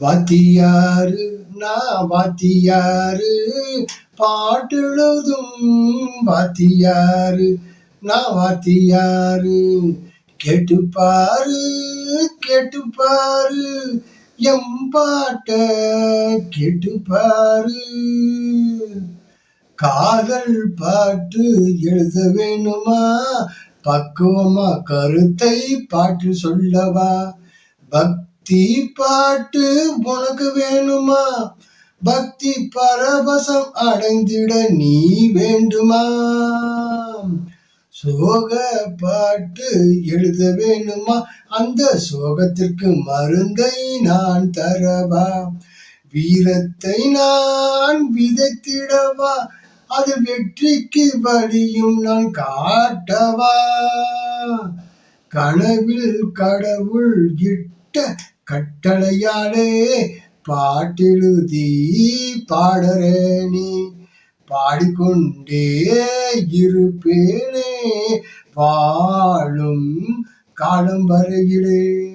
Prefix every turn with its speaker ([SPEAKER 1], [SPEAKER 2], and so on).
[SPEAKER 1] வாத்தியாரு நான் வாத்தியாரு பாட்டெழுதும் வாத்தியாரு நான் வாத்தியாரு. கேட்டுப்பாரு கேட்டுப்பாரு எம் பாட்ட கேட்டுப்பாரு. காதல் பாட்டு எழுத வேணுமா? பக்குவமா கருத்தை பாட்டு சொல்லவா? பக் பாட்டு உனக்கு வேணுமா? பக்தி பரவசம் அடைந்திட நீ வேண்டுமா? சோக பாட்டு எழுத வேணுமா? அந்த சோகத்திற்கு மருந்தை நான் தரவா? வீரத்தை நான் விதைத்திடவா? அது வெற்றிக்கு வழியும் நான் காட்டவா? கனவில் கடவுள் இட்ட கட்ட கட்டளையாலே பாட்டெழுதி பாடறே நீ. பாடிக்கொண்டே இருப்பேனே வாழும் காலம் வரையிலே.